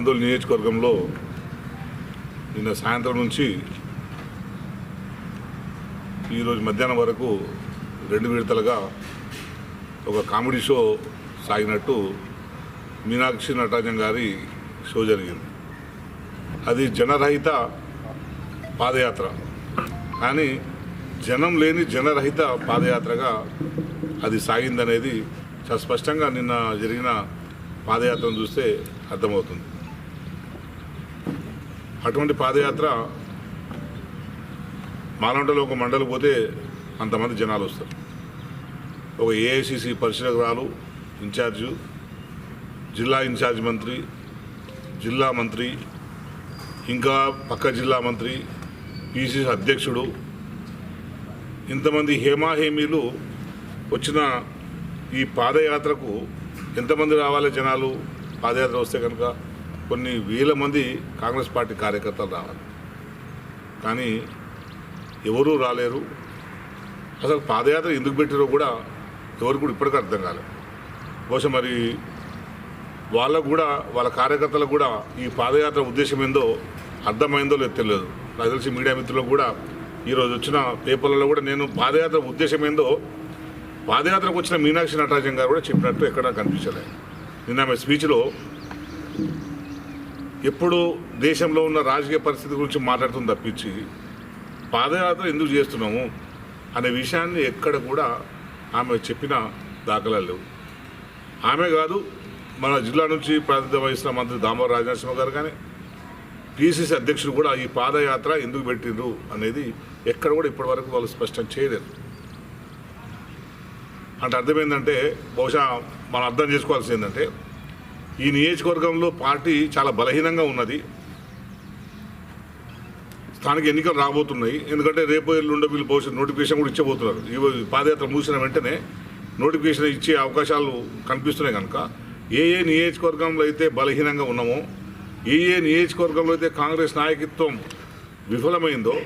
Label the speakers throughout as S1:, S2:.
S1: ఆందోళన నియోజకవర్గంలో నిన్న సాయంత్రం నుంచి ఈరోజు మధ్యాహ్నం వరకు రెండు విడతలుగా ఒక కామెడీ షో సాగినట్టు మీనాక్షి నటరాజన్ గారి షో జరిగింది. అది జనరహిత పాదయాత్ర. కానీ జనం లేని జనరహిత పాదయాత్రగా అది సాగిందనేది చాలా స్పష్టంగా నిన్న జరిగిన పాదయాత్రను చూస్తే అర్థమవుతుంది. అటువంటి పాదయాత్ర మాలంటలో ఒక మండలి పోతే అంతమంది జనాలు వస్తారు. ఒక ఏఐసిసి పరిశీలకురాలు ఇన్ఛార్జు జిల్లా ఇన్ఛార్జ్ మంత్రి జిల్లా మంత్రి ఇంకా పక్క జిల్లా మంత్రి పిసిసి అధ్యక్షుడు ఇంతమంది హేమాహేమీలు వచ్చిన ఈ పాదయాత్రకు ఎంతమంది రావాలి జనాలు? పాదయాత్ర వస్తే కనుక కొన్ని వేల మంది కాంగ్రెస్ పార్టీ కార్యకర్తలు రావాలి. కానీ ఎవరూ రాలేరు. అసలు పాదయాత్ర ఎందుకు పెట్టారో కూడా ఎవరు కూడా ఇప్పటికీ అర్థం కాలేదు. బహుశా మరి వాళ్ళకు కూడా వాళ్ళ కార్యకర్తలకు కూడా ఈ పాదయాత్ర ఉద్దేశం ఏందో అర్థమైందో లేదో తెలియదు. నాకు తెలిసి మీడియా మిత్రులకు కూడా ఈరోజు వచ్చిన పేపర్లలో కూడా నేను పాదయాత్ర ఉద్దేశం ఏందో పాదయాత్రకు వచ్చిన మీనాక్షి నటరాజన్ గారు కూడా చెప్పినట్టు ఎక్కడా కనిపించలేదు. నిన్న ఆమె స్పీచ్లో ఎప్పుడు దేశంలో ఉన్న రాజకీయ పరిస్థితి గురించి మాట్లాడుతుంది తప్పించి పాదయాత్ర ఎందుకు చేస్తున్నాము అనే విషయాన్ని ఎక్కడ కూడా ఆమె చెప్పిన దాఖలాలు లేవు. ఆమె కాదు మన జిల్లా నుంచి ప్రాతినిధ్యం వహిస్తున్న మంత్రి దామోదర రాజనరసింహ గారు కానీ పిసిసి అధ్యక్షుడు కూడా ఈ పాదయాత్ర ఎందుకు పెట్టిండ్రు అనేది ఎక్కడ కూడా ఇప్పటివరకు వాళ్ళు స్పష్టం చేయలేదు. అంటే అర్థమైందంటే బహుశా మనం అర్థం చేసుకోవాల్సింది ఏంటంటే ఈ నియోజకవర్గంలో పార్టీ చాలా బలహీనంగా ఉన్నది. స్థానిక ఎన్నికలు రాబోతున్నాయి. ఎందుకంటే రేపు ఎల్లుండో వీళ్ళు బహుశా నోటిఫికేషన్ కూడా ఇచ్చబోతున్నారు. ఈ పాదయాత్ర ముగిసిన వెంటనే నోటిఫికేషన్ ఇచ్చే అవకాశాలు కనిపిస్తున్నాయి కనుక ఏ ఏ నియోజకవర్గంలో అయితే బలహీనంగా ఉన్నామో ఏ ఏ నియోజకవర్గంలో అయితే కాంగ్రెస్ నాయకత్వం విఫలమైందో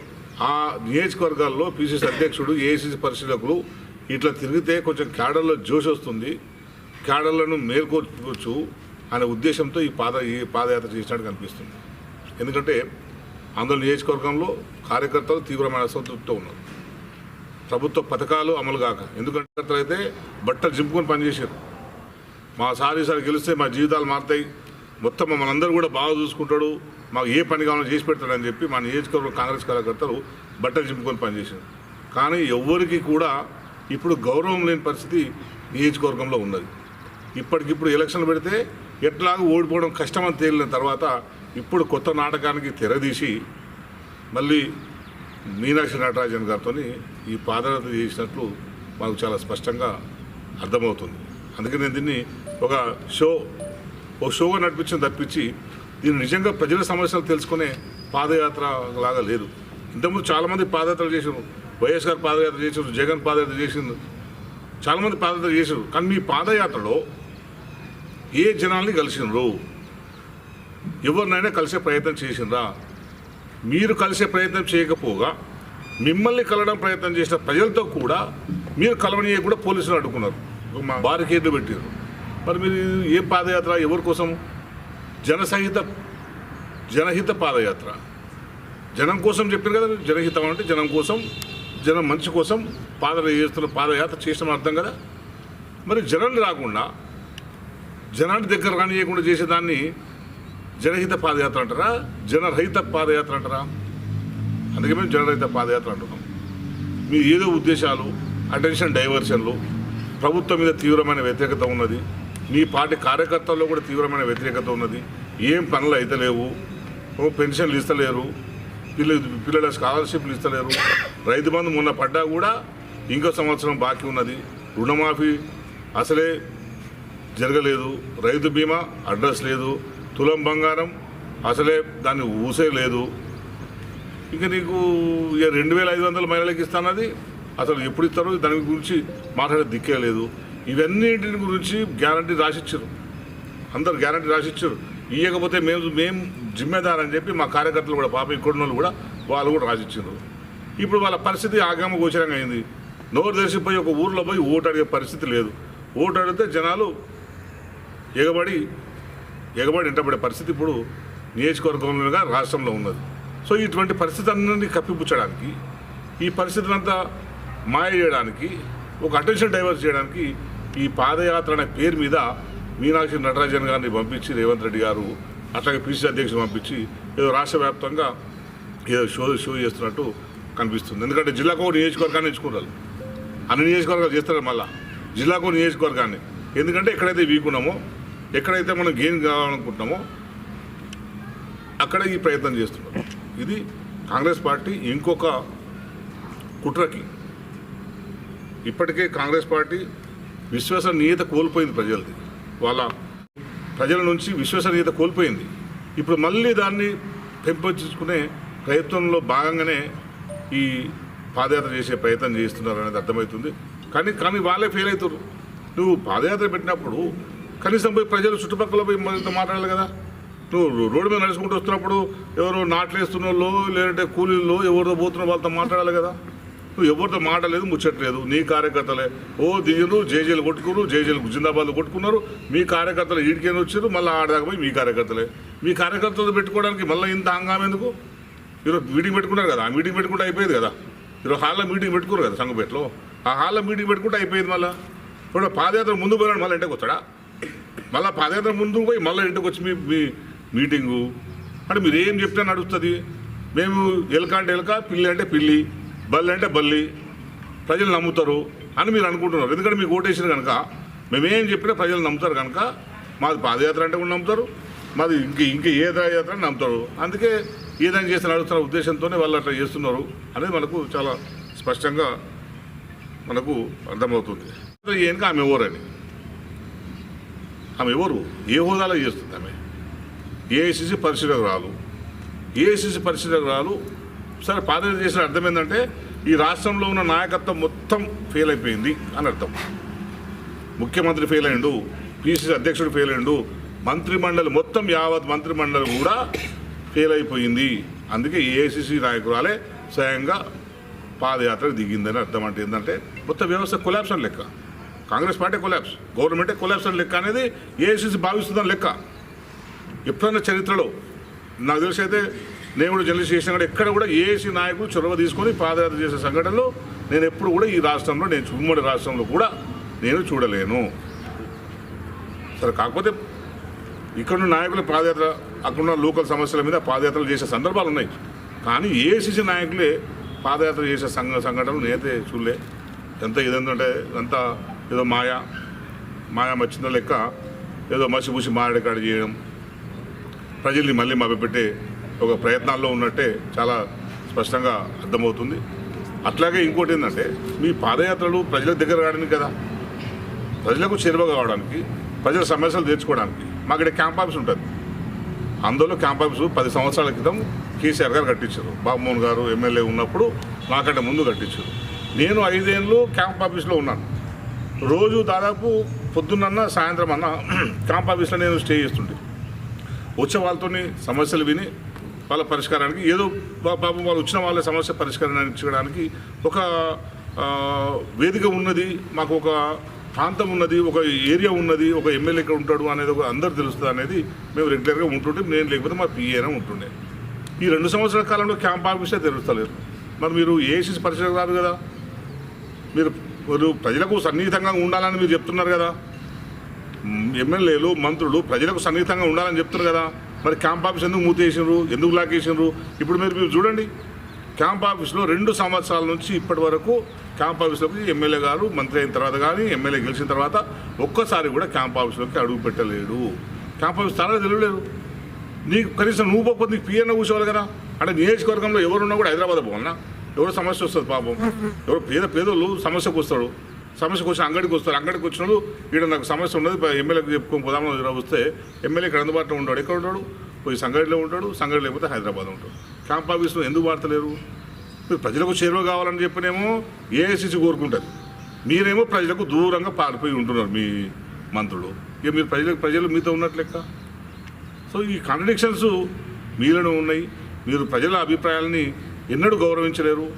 S1: ఆ నియోజకవర్గాల్లో పిసిసి అధ్యక్షుడు ఏఐసిసి పరిశీలకులు ఇట్లా తిరిగితే కొంచెం క్యాడర్లో జోష్ వస్తుంది. క్యాడర్లను మేల్కొచ్చు అనే ఉద్దేశంతో ఈ పాద ఈ పాదయాత్ర చేసినట్టు కనిపిస్తుంది. ఎందుకంటే అందులో నియోజకవర్గంలో కార్యకర్తలు తీవ్రమైన అసంతృప్తితో ఉన్నారు. ప్రభుత్వ పథకాలు అమలు కాక. ఎందుకంటే అయితే బట్టలు జింపుకొని పనిచేశారు. మా సారి సారి గెలిస్తే మా జీవితాలు మారుతాయి. మొత్తం మమ్మల్ని అందరూ కూడా బాగా చూసుకుంటాడు. మాకు ఏ పని కావాలో చేసి పెడతాడని చెప్పి మా నియోజకవర్గ కాంగ్రెస్ కార్యకర్తలు బట్టలు చింపుకొని పనిచేశారు. కానీ ఎవ్వరికి కూడా ఇప్పుడు గౌరవం లేని పరిస్థితి నియోజకవర్గంలో ఉన్నది. ఇప్పటికిప్పుడు ఎలక్షన్లు పెడితే ఎట్లాగో ఓడిపోవడం కష్టమని తేలిన తర్వాత ఇప్పుడు కొత్త నాటకానికి తెరదీసి మళ్ళీ మీనాక్షి నటరాజన్ గారితో ఈ పాదయాత్ర చేసినట్లు మాకు చాలా స్పష్టంగా అర్థమవుతుంది. అందుకే నేను దీన్ని ఒక షో ఒక షోగా నడిపించిన తప్పించి దీన్ని నిజంగా ప్రజల సమస్యలు తెలుసుకునే పాదయాత్ర లాగా లేదు. ఇంతకుముందు చాలామంది పాదయాత్రలు చేసారు వైఎస్ గారు పాదయాత్ర చేసారు జగన్ పాదయాత్ర చేసిండు. చాలామంది పాదయాత్ర చేశారు. కానీ మీ పాదయాత్రలో ఏ జనాల్ని కలిసినరు? ఎవరినైనా కలిసే ప్రయత్నం చేసిండ్రా మీరు కలిసే ప్రయత్నం చేయకపోగా మిమ్మల్ని కలవడం ప్రయత్నం చేసిన ప్రజలతో కూడా మీరు కలవనీయ కూడా పోలీసులు అడ్డుకున్నారు. మా బారికేడ్లు పెట్టారు మరి మీరు ఏ పాదయాత్ర? ఎవరి కోసం? జనసహిత జనహిత పాదయాత్ర. జనం కోసం చెప్పారు కదా జనహితం అంటే జనం కోసం జనం మంచి కోసం పాదయాత్ర చేస్తున్న పాదయాత్ర చేసిన అర్థం కదా? మరి జనాన్ని రాకుండా జనాన్ని దగ్గర రానియకుండా చేసేదాన్ని జనహిత పాదయాత్ర అంటారా? జనరహిత పాదయాత్ర అంటారా? అందుకే మేము జనరహిత పాదయాత్ర అంటున్నాం. మీ ఏదో ఉద్దేశాలు అటెన్షన్ డైవర్షన్లు ప్రభుత్వం మీద తీవ్రమైన వ్యతిరేకత ఉన్నది మీ పార్టీ కార్యకర్తల్లో కూడా తీవ్రమైన వ్యతిరేకత ఉన్నది ఏం పనులు అయితే లేవు పెన్షన్లు ఇస్తలేరు పిల్ల పిల్లల స్కాలర్షిప్లు ఇస్తలేరు రైతు బంధు మొన్న పడ్డా కూడా ఇంకో సంవత్సరం బాకీ ఉన్నది రుణమాఫీ అసలే జరగలేదు. రైతు బీమా అడ్రస్ లేదు. తులం బంగారం అసలే దాన్ని ఊసే లేదు. ఇంకా నీకు ఇక రెండు వేల ఐదు వందల మహిళలకు ఇస్తానది. అసలు ఎప్పుడు ఇస్తారో దాని గురించి మాట్లాడే దిక్కే లేదు. ఇవన్నింటిని గురించి గ్యారంటీ రాసిచ్చారు. అందరు గ్యారంటీ రాసిచ్చారు. ఇవ్వకపోతే మేము మేము జిమ్మేదార్ అని చెప్పి మా కార్యకర్తలు కూడా పాప ఇక్కడ వాళ్ళు కూడా వాళ్ళు కూడా రాసిచ్చారు ఇప్పుడు వాళ్ళ పరిస్థితి ఆగమ గోచరంగా అయింది. నోరు తెరిసిపోయి ఒక ఊర్లో పోయి ఓటు అడిగే పరిస్థితి లేదు. ఓటు అడిగితే జనాలు ఎగబడి ఎగబడి ఇంటబడే పరిస్థితి ఇప్పుడు నియోజకవర్గంలోగా రాష్ట్రంలో ఉన్నది. సో ఇటువంటి పరిస్థితి అన్నింటినీ కప్పిపుచ్చడానికి ఈ పరిస్థితులంతా మాయ చేయడానికి ఒక అటెన్షన్ డైవర్ట్ చేయడానికి ఈ పాదయాత్ర అనే పేరు మీద మీనాక్షి నటరాజన్ గారిని పంపించి రేవంత్ రెడ్డి గారు అట్లాగే పిసిసి అధ్యక్షుడు పంపించి ఏదో రాష్ట్ర వ్యాప్తంగా ఏదో షో షో చేస్తున్నట్టు కనిపిస్తుంది. ఎందుకంటే జిల్లాకు ఒక నియోజకవర్గాన్ని ఎంచుకుంటారు అన్ని నియోజకవర్గాలు చేస్తారు మళ్ళీ. జిల్లాకు నియోజకవర్గాన్ని. ఎందుకంటే ఎక్కడైతే వీక్ ఉన్నామో ఎక్కడైతే మనం గెయిన్ కావాలనుకుంటున్నామో అక్కడ ఈ ప్రయత్నం చేస్తున్నారు. ఇది కాంగ్రెస్ పార్టీ ఇంకొక కుట్రకి. ఇప్పటికే కాంగ్రెస్ పార్టీ విశ్వసనీయత కోల్పోయింది ప్రజలది. వాళ్ళ ప్రజల నుంచి విశ్వసనీయత కోల్పోయింది. ఇప్పుడు మళ్ళీ దాన్ని పెంపొందించుకునే ప్రయత్నంలో భాగంగానే ఈ పాదయాత్ర చేసే ప్రయత్నం చేస్తున్నారు అనేది అర్థమవుతుంది. కానీ కానీ వాళ్ళే ఫెయిల్ అవుతారు నువ్వు పాదయాత్ర పెట్టినప్పుడు కనీసం పోయి ప్రజలు చుట్టుపక్కల పోయి మనతో మాట్లాడాలి కదా. నువ్వు రోడ్డు మీద నడుచుకుంటూ వస్తున్నప్పుడు ఎవరు నాట్లేస్తున్న వాళ్ళు లేదంటే కూలీల్లో ఎవరితో పోతున్న వాళ్ళతో మాట్లాడాలి కదా. నువ్వు ఎవరితో మాట్లాడలేదు ముచ్చట్లేదు. నీ కార్యకర్తలే. ఓ దిగిరు జేజీలు కొట్టుకున్నారు జేజీలు జిందాబాద్ కొట్టుకున్నారు. మీ కార్యకర్తలు ఈడికేని వచ్చారు మళ్ళీ ఆడదాకా పోయి మీ కార్యకర్తలే. మీ కార్యకర్తలు పెట్టుకోవడానికి మళ్ళీ ఇంత హంగామా ఎందుకు? ఈరోజు మీటింగ్ పెట్టుకున్నారు కదా. ఆ మీటింగ్ పెట్టుకుంటే అయిపోయేది కదా. ఈరోజు హాల్లో మీటింగ్ పెట్టుకున్నారు కదా సంగపేటలో. ఆ హాల్లో మీటింగ్ పెట్టుకుంటే అయిపోయింది మళ్ళీ. ఇప్పుడు పాదయాత్ర ముందు పోయినాడు మళ్ళీ ఇంటికి వచ్చాడా మళ్ళీ పాదయాత్ర ముందు పోయి మళ్ళీ ఇంటికి వచ్చి మీ మీ మీటింగు. అంటే మీరు ఏం చెప్తే నడుస్తుంది మేము ఎలుక అంటే ఎలుక పిల్లి అంటే పిల్లి బల్లి అంటే బల్లి ప్రజలు నమ్ముతారు అని మీరు అనుకుంటున్నారు. ఎందుకంటే మీకు ఓటేసిన కనుక మేమేం చెప్పినా ప్రజలు నమ్ముతారు కనుక మాది పాదయాత్ర అంటే కూడా నమ్ముతారు మాది ఇంక ఇంక ఏ యాత్ర అని నమ్ముతారు. అందుకే ఏదైనా చేసి నడుస్తున్న ఉద్దేశంతోనే వాళ్ళు అట్లా చేస్తున్నారు అనేది మనకు చాలా స్పష్టంగా మనకు అర్థమవుతుంది. ఏంక ఆమె ఎవరని? ఆమె ఎవరు? ఏ హోదాలో చేస్తుంది ఆమె? ఏఐసిసి పరిశీలకురాలు? ఏఐసిసి పరిశీలకురాలు? సరే పాదయాత్ర చేసిన అర్థం ఏంటంటే ఈ రాష్ట్రంలో ఉన్న నాయకత్వం మొత్తం ఫెయిల్ అయిపోయింది అని అర్థం. ముఖ్యమంత్రి ఫెయిల్ అయ్యిండు పిసిసి అధ్యక్షుడు ఫెయిల్ అయ్యిండు మంత్రిమండలి మొత్తం యావత్ మంత్రిమండలి కూడా ఫెయిల్ అయిపోయింది. అందుకే ఏఐసిసి నాయకురాలే స్వయంగా పాదయాత్ర దిగిందని అర్థం అంటే ఏంటంటే మొత్తం వ్యవస్థ కొలాప్షన్ లెక్క. కాంగ్రెస్ పార్టీ కొలాప్స్ గవర్నమెంటే కొలాబ్స్ అని లెక్క అనేది ఏఐసిసి భావిస్తుందని లెక్క. ఎప్పుడైనా చరిత్రలో నాకు తెలిసి అయితే నేను కూడా జర్నలిస్ట్ చేసిన కూడా ఎక్కడ కూడా ఏసీ నాయకులు చొరవ తీసుకొని పాదయాత్ర చేసే సంఘటనలు నేను ఎప్పుడు కూడా ఈ రాష్ట్రంలో నేను ఉమ్మడి రాష్ట్రంలో కూడా నేను చూడలేను. సరే కాకపోతే ఇక్కడ నాయకుల పాదయాత్ర అక్కడున్న లోకల్ సమస్యల మీద పాదయాత్రలు చేసే సందర్భాలు ఉన్నాయి. కానీ ఏసీసీ నాయకులే పాదయాత్ర చేసే సంఘ సంఘటనలు నేనైతే చూడలే. ఎంత ఇదేంటంటే అంతా ఏదో మాయా మాయా మచ్చిన లెక్క ఏదో మసిపూసి మారడికాడు చేయడం. ప్రజల్ని మళ్ళీ మభ్యపెట్టే ఒక ప్రయత్నాల్లో ఉన్నట్టే చాలా స్పష్టంగా అర్థమవుతుంది. అట్లాగే ఇంకోటి ఏంటంటే మీ పాదయాత్రలు ప్రజల దగ్గర రావడానికి కదా. ప్రజలకు చేరువ కావడానికి ప్రజల సమస్యలు తీర్చుకోవడానికి మాకు ఇక్కడ క్యాంప్ ఆఫీస్ ఉంటుంది. అందులో క్యాంప్ ఆఫీస్ పది సంవత్సరాల క్రితం కేసీఆర్ గారు కట్టించారు. బాబుమోహన్ గారు ఎమ్మెల్యే ఉన్నప్పుడు నాకంటే ముందు కట్టించారు. నేను ఐదేళ్ళు క్యాంప్ ఆఫీస్లో ఉన్నాను. రోజు దాదాపు పొద్దున్న సాయంత్రం అన్న క్యాంప్ ఆఫీస్లో నేను స్టే చేస్తుంటే వచ్చే వాళ్ళతో సమస్యలు విని వాళ్ళ పరిష్కారానికి ఏదో బా- పాపం వాళ్ళు వచ్చిన వాళ్ళ సమస్య పరిష్కారాన్ని చేయడానికి ఒక వేదిక ఉన్నది మాకు ఒక ప్రాంతం ఉన్నది ఒక ఏరియా ఉన్నది ఒక ఎమ్మెల్యే ఇక్కడ ఉంటాడు అనేది ఒక అందరు తెలుస్తుంది అనేది మేము రెగ్యులర్గా ఉంటుంటే నేను లేకపోతే మా పిఏనే ఉంటుండే. ఈ రెండు సంవత్సరాల కాలంలో క్యాంప్ ఆఫీసే తెలుస్తలేదు మరి మీరు ఏసీసీ పరిచయం రాదు కదా? మీరు మీరు ప్రజలకు సన్నిహితంగా ఉండాలని మీరు చెప్తున్నారు కదా. ఎమ్మెల్యేలు మంత్రులు ప్రజలకు సన్నిహితంగా ఉండాలని చెప్తున్నారు కదా. మరి క్యాంప్ ఆఫీస్ ఎందుకు మూతేసినారు ఎందుకు లాకేసినారు ఇప్పుడు మీరు మీరు చూడండి. క్యాంప్ ఆఫీస్లో రెండు సంవత్సరాల నుంచి ఇప్పటి వరకు క్యాంప్ ఆఫీస్లోకి ఎమ్మెల్యే గారు మంత్రి అయిన తర్వాత కానీ ఎమ్మెల్యే గెలిచిన తర్వాత ఒక్కసారి కూడా క్యాంప్ ఆఫీస్లోకి అడుగు పెట్టలేడు. క్యాంప్ ఆఫీస్ చాలా తెలియలేదు. నీకు కనీసం నువ్వు పోతే నీకు పిఎన్న కూర్చోవాలి కదా. అంటే నియోజకవర్గంలో ఎవరున్నా కూడా హైదరాబాద్ పోవాలన్నా ఎవరు సమస్య వస్తుంది పాపం. ఎవరు పేద పేదోళ్ళు సమస్యకు వస్తాడు సమస్యకు వచ్చి అంగడికి వస్తారు. అంగడికి వచ్చినప్పుడు ఇక్కడ నాకు సమస్య ఉన్నది ఎమ్మెల్యేకి చెప్పుకొని పోదామని వస్తే ఎమ్మెల్యే ఇక్కడ అందుబాటులో ఉంటాడు. ఎక్కడ ఉంటాడు? పోయి సంగడిలో ఉంటాడు. సంగడి లేకపోతే హైదరాబాద్ ఉంటాడు. క్యాంప్ ఆఫీస్లో ఎందుకు వాడతలేరు? మీరు ప్రజలకు చేరువ కావాలని చెప్పినేమో ఏఐసిసి కోరుకుంటుంది. మీరేమో ప్రజలకు దూరంగా పారిపోయి ఉంటున్నారు మీ మంత్రులు. ఇక మీరు ప్రజలకు ప్రజలు మీతో ఉన్నట్లెక్క సో ఈ కాంట్రడిక్షన్స్ మీలోనే ఉన్నాయి. మీరు ప్రజల అభిప్రాయాలని ఎన్నడూ గౌరవించలేరు.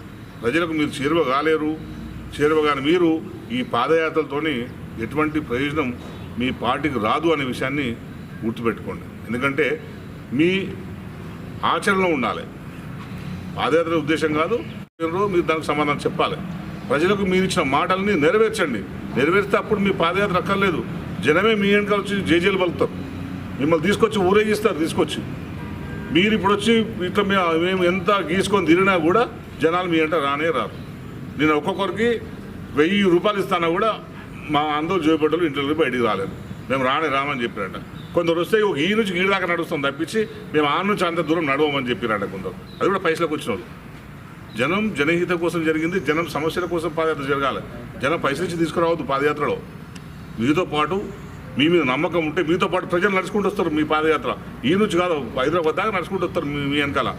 S1: ప్రజలకు మీరు చేరువ కాలేరు. చేరువగాని మీరు ఈ పాదయాత్రలతోని ఎటువంటి ప్రయోజనం మీ పార్టీకి రాదు అనే విషయాన్ని గుర్తుపెట్టుకోండి. ఎందుకంటే మీ ఆచరణలో ఉండాలి. పాదయాత్ర ఉద్దేశం కాదు. మీరు దానికి సమాధానం చెప్పాలి. ప్రజలకు మీరు ఇచ్చిన మాటల్ని నెరవేర్చండి. నెరవేర్స్తే అప్పుడు మీ పాదయాత్ర అక్కర్లేదు. జనమే మీ వెనకాల వచ్చి జేజేలు పలుకుతారు. మిమ్మల్ని తీసుకొచ్చి ఊరేగిస్తారు తీసుకొచ్చి. మీరు ఇప్పుడు వచ్చి ఇట్లా మేము ఎంత గీసుకొని తిరిగినా కూడా జనాలు మీ అంటే రానే రారు. నేను ఒక్కొక్కరికి వెయ్యి రూపాయలు ఇస్తానా కూడా మా అందరూ జోబిబట్టలు ఇంట్లో బయటికి రాలేదు. మేము రానే రామని చెప్పినట్ట కొందరు వస్తే ఒక ఈ నుంచి ఈ దాకా నడుస్తాం తప్పించి మేము ఆ నుంచి అంత దూరం నడవమని చెప్పినట్ట కొందరు. అది కూడా పైసలకు వచ్చిన వాళ్ళు. జనం జనహిత కోసం జరిగింది జనం సమస్యల కోసం పాదయాత్ర జరగాలి. జనం పైసలు ఇచ్చి తీసుకురావద్దు పాదయాత్రలో. మీతో పాటు మీ మీద నమ్మకం ఉంటే మీతో పాటు ప్రజలు నడుచుకుంటూ వస్తారు మీ పాదయాత్ర. ఈ నుంచి కాదు హైదరాబాద్ దాకా నడుచుకుంటూ వస్తారు మీ మీ వెనకాల.